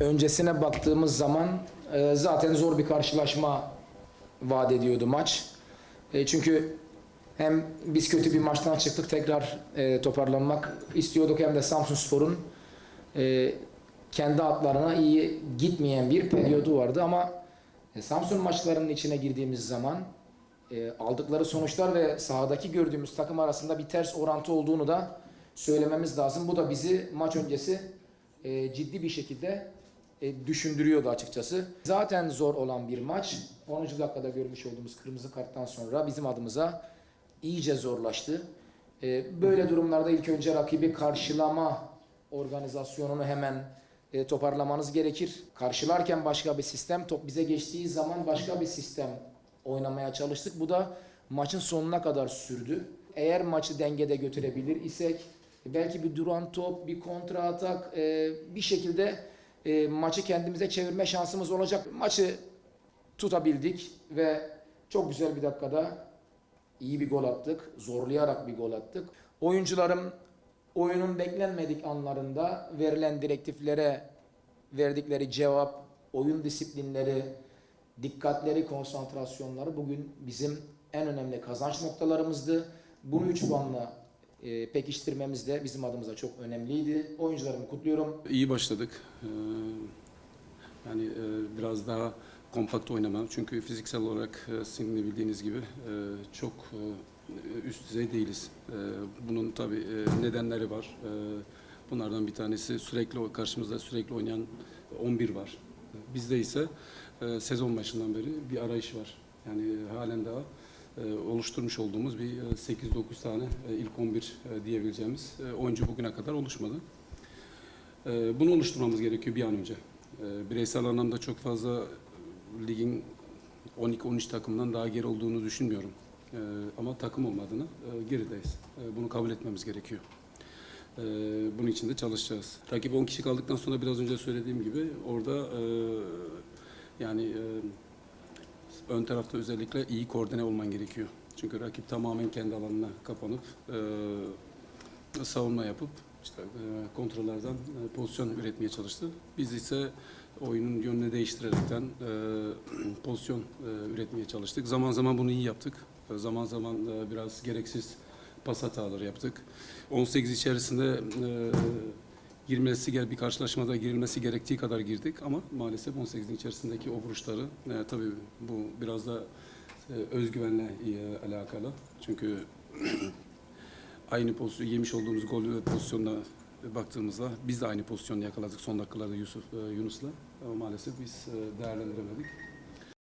öncesine baktığımız zaman e, zaten zor bir karşılaşma vaat ediyordu maç. E, çünkü hem biz kötü bir maçtan çıktık tekrar e, toparlanmak istiyorduk hem de Samsun Spor'un e, kendi atlarına iyi gitmeyen bir periyodu vardı ama e, Samsun maçlarının içine girdiğimiz zaman e, aldıkları sonuçlar ve sahadaki gördüğümüz takım arasında bir ters orantı olduğunu da söylememiz lazım. Bu da bizi maç öncesi e, ciddi bir şekilde e, düşündürüyordu açıkçası. Zaten zor olan bir maç 10. dakikada görmüş olduğumuz kırmızı karttan sonra bizim adımıza iyice zorlaştı. E, böyle durumlarda ilk önce rakibi karşılama organizasyonunu hemen e, toparlamanız gerekir. Karşılarken başka bir sistem, top bize geçtiği zaman başka bir sistem oynamaya çalıştık. Bu da maçın sonuna kadar sürdü. Eğer maçı dengede götürebilir isek belki bir duran top, bir kontra atak e, bir şekilde e, maçı kendimize çevirme şansımız olacak. Maçı tutabildik ve çok güzel bir dakikada iyi bir gol attık. Zorlayarak bir gol attık. Oyuncularım oyunun beklenmedik anlarında verilen direktiflere verdikleri cevap, oyun disiplinleri, dikkatleri, konsantrasyonları bugün bizim en önemli kazanç noktalarımızdı. Bunu 3 puanla e, pekiştirmemiz de bizim adımıza çok önemliydi. Oyuncularımı kutluyorum. İyi başladık. Ee, yani e, biraz daha kompakt oynama. Çünkü fiziksel olarak e, sizin de bildiğiniz gibi e, çok e, üst düzey değiliz. E, bunun tabii e, nedenleri var. E, bunlardan bir tanesi sürekli karşımızda sürekli oynayan 11 var. Bizde ise e, sezon başından beri bir arayış var. Yani e, halen daha oluşturmuş olduğumuz bir e, 8-9 tane e, ilk 11 e, diyebileceğimiz e, oyuncu bugüne kadar oluşmadı. Bunu oluşturmamız gerekiyor bir an önce. Bireysel anlamda çok fazla ligin 12-13 takımdan daha geri olduğunu düşünmüyorum. Ama takım olmadığını e, gerideyiz. Bunu kabul etmemiz gerekiyor. Bunun için de çalışacağız. Rakip 10 kişi kaldıktan sonra biraz önce söylediğim gibi orada e, yani e, ön tarafta özellikle iyi koordine olman gerekiyor. Çünkü rakip tamamen kendi alanına kapanıp e, savunma yapıp işte e, kontrollerden e, pozisyon üretmeye çalıştı. Biz ise oyunun yönünü değiştirerekten e, pozisyon e, üretmeye çalıştık. Zaman zaman bunu iyi yaptık. Zaman zaman e, biraz gereksiz pas hataları yaptık. 18 içerisinde e, girmesi gel bir karşılaşmada girilmesi gerektiği kadar girdik ama maalesef 18'in içerisindeki o vuruşları e, tabii bu biraz da e, özgüvenle e, alakalı. Çünkü aynı pozisyon yemiş olduğumuz gol ve pozisyonda baktığımızda biz de aynı pozisyonu yakaladık son dakikalarda Yusuf e, Yunus'la ama maalesef biz e, değerlendiremedik.